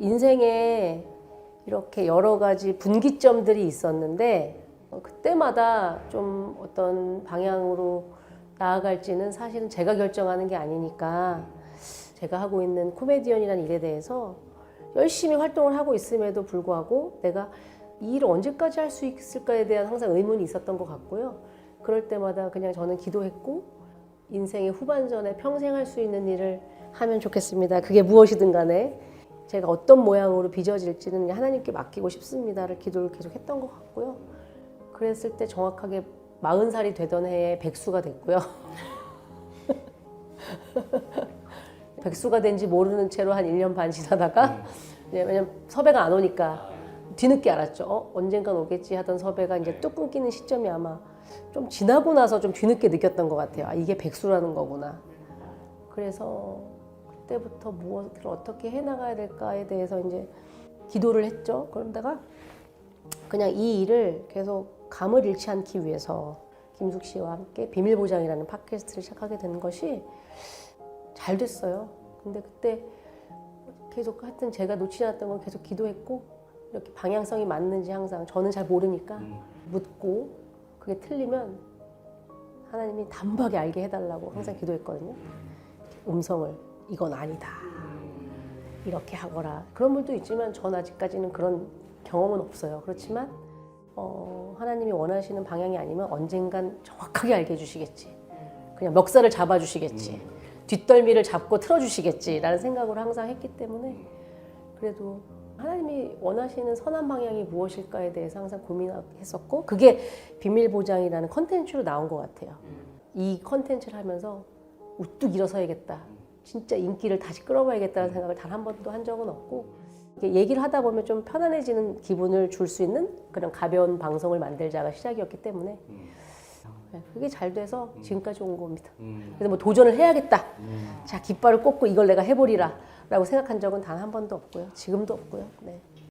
인생에 이렇게 여러 가지 분기점들이 있었는데 어, 그때마다 좀 어떤 방향으로 나아갈지는 사실은 제가 결정하는 게 아니니까 제가 하고 있는 코미디언이라는 일에 대해서 열심히 활동을 하고 있음에도 불구하고 내가 이 일을 언제까지 할 수 있을까에 대한 항상 의문이 있었던 것 같고요. 그럴 때마다 그냥 저는 기도했고 인생의 후반전에 평생 할 수 있는 일을 하면 좋겠습니다. 그게 무엇이든 간에 제가 어떤 모양으로 빚어질지는 하나님께 맡기고 싶습니다를 기도를 계속 했던 것 같고요. 그랬을 때 정확하게 40살이 되던 해에 백수가 됐고요. 백수가 된지 모르는 채로 한 1년 반 지나다가 이제 왜냐면 섭외가 안 오니까 뒤늦게 알았죠. 어? 언젠간 오겠지 하던 섭외가 이제 뚝 끊기는 시점이 아마 좀 지나고 나서 좀 뒤늦게 느꼈던 것 같아요. 아, 이게 백수라는 거구나. 그래서 그때부터 무엇을 어떻게 해나가야 될까에 대해서 이제 기도를 했죠. 그런다가 그냥 이 일을 계속 감을 잃지 않기 위해서 김숙 씨와 함께 비밀보장이라는 팟캐스트를 시작하게 된 것이 잘 됐어요. 근데 그때 계속 하여튼 제가 놓치지 않았던 건 계속 기도했고 이렇게 방향성이 맞는지 항상 저는 잘 모르니까 묻고 그게 틀리면 하나님이 단박에 알게 해달라고 항상 기도했거든요. 음성을 이건 아니다. 이렇게 하거라. 그런 분도 있지만 전 아직까지는 그런 경험은 없어요. 그렇지만 어, 하나님이 원하시는 방향이 아니면 언젠간 정확하게 알게 해주시겠지. 그냥 멱살을 잡아주시겠지. 뒷덜미를 잡고 틀어주시겠지라는 생각을 항상 했기 때문에 그래도 하나님이 원하시는 선한 방향이 무엇일까에 대해서 항상 고민했었고 그게 비밀보장이라는 컨텐츠로 나온 것 같아요. 이 컨텐츠를 하면서 우뚝 일어서야겠다. 진짜 인기를 다시 끌어봐야겠다는 생각을 단 한 번도 한 적은 없고 얘기를 하다 보면 좀 편안해지는 기분을 줄 수 있는 그런 가벼운 방송을 만들자가 시작이었기 때문에 네, 그게 잘 돼서 지금까지 온 겁니다. 그래서 뭐 도전을 해야겠다. 자 깃발을 꽂고 이걸 내가 해보리라 라고 생각한 적은 단 한 번도 없고요. 지금도 없고요. 네.